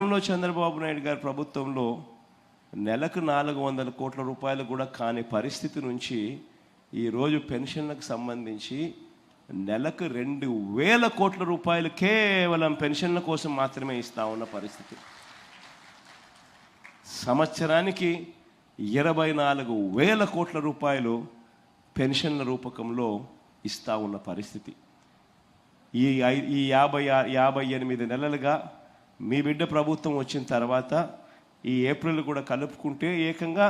గతంలో చంద్రబాబు నాయుడు గారి ప్రభుత్వంలో నెలకు నాలుగు వందల కోట్ల రూపాయలు కూడా కాని పరిస్థితి నుంచి ఈరోజు పెన్షన్లకు సంబంధించి నెలకు రెండు వేల కోట్ల రూపాయలు కేవలం పెన్షన్ల కోసం మాత్రమే ఇస్తా ఉన్న పరిస్థితి. సంవత్సరానికి ఇరవై నాలుగు వేల కోట్ల రూపాయలు పెన్షన్ల రూపకంలో ఇస్తా ఉన్న పరిస్థితి. ఈ ఈ యాభై యాభై ఎనిమిది నెలలుగా మీ బిడ్డ ప్రభుత్వం వచ్చిన తర్వాత ఈ ఏప్రిల్ కూడా కలుపుకుంటే ఏకంగా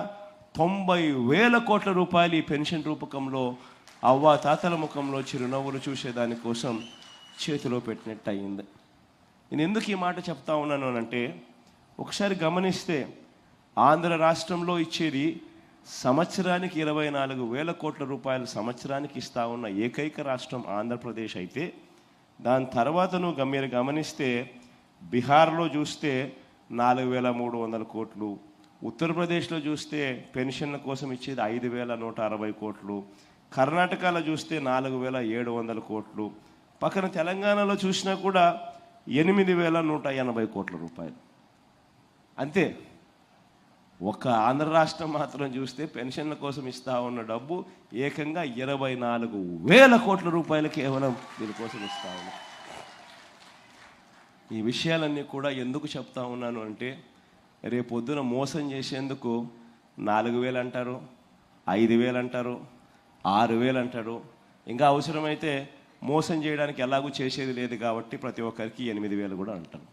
తొంభై వేల కోట్ల రూపాయలు ఈ పెన్షన్ రూపకంలో అవ్వ తాతల ముఖంలో చిరునవ్వులు చూసేదానికోసం చేతిలో పెట్టినట్టు అయింది నేను ఎందుకు ఈ మాట చెప్తా ఉన్నాను అని అంటే ఒకసారి గమనిస్తే ఆంధ్ర రాష్ట్రంలో ఇచ్చేది సంవత్సరానికి ఇరవై నాలుగు వేల కోట్ల రూపాయలు సంవత్సరానికి ఇస్తా ఉన్న ఏకైక రాష్ట్రం ఆంధ్రప్రదేశ్ అయితే దాని తర్వాత నువ్వు మీరు గమనిస్తే బీహార్లో చూస్తే నాలుగు వేల మూడు వందల కోట్లు ఉత్తరప్రదేశ్లో చూస్తే పెన్షన్ల కోసం ఇచ్చేది ఐదు వేల నూట అరవై కోట్లు కర్ణాటకలో చూస్తే నాలుగు వేల ఏడు వందల కోట్లు పక్కన తెలంగాణలో చూసినా కూడా ఎనిమిది వేల నూట ఎనభై కోట్ల రూపాయలు. అంతే. ఒక ఆంధ్ర రాష్ట్రం మాత్రం చూస్తే పెన్షన్ల కోసం ఇస్తా ఉన్న డబ్బు ఏకంగా ఇరవై నాలుగు వేల కోట్ల రూపాయలు కేవలం దీనికోసం ఇస్తా ఉన్నా. ఈ విషయాలన్నీ కూడా ఎందుకు చెప్తా ఉన్నాను అంటే రేపొద్దున మోసం చేసేందుకు నాలుగు వేలు అంటారు ఐదు వేలు అంటారు ఆరు వేలు అంటారు ఇంకా అవసరమైతే మోసం చేయడానికి ఎలాగూ చేసేది లేదు కాబట్టి ప్రతి ఒక్కరికి ఎనిమిది వేలు కూడా అంటారు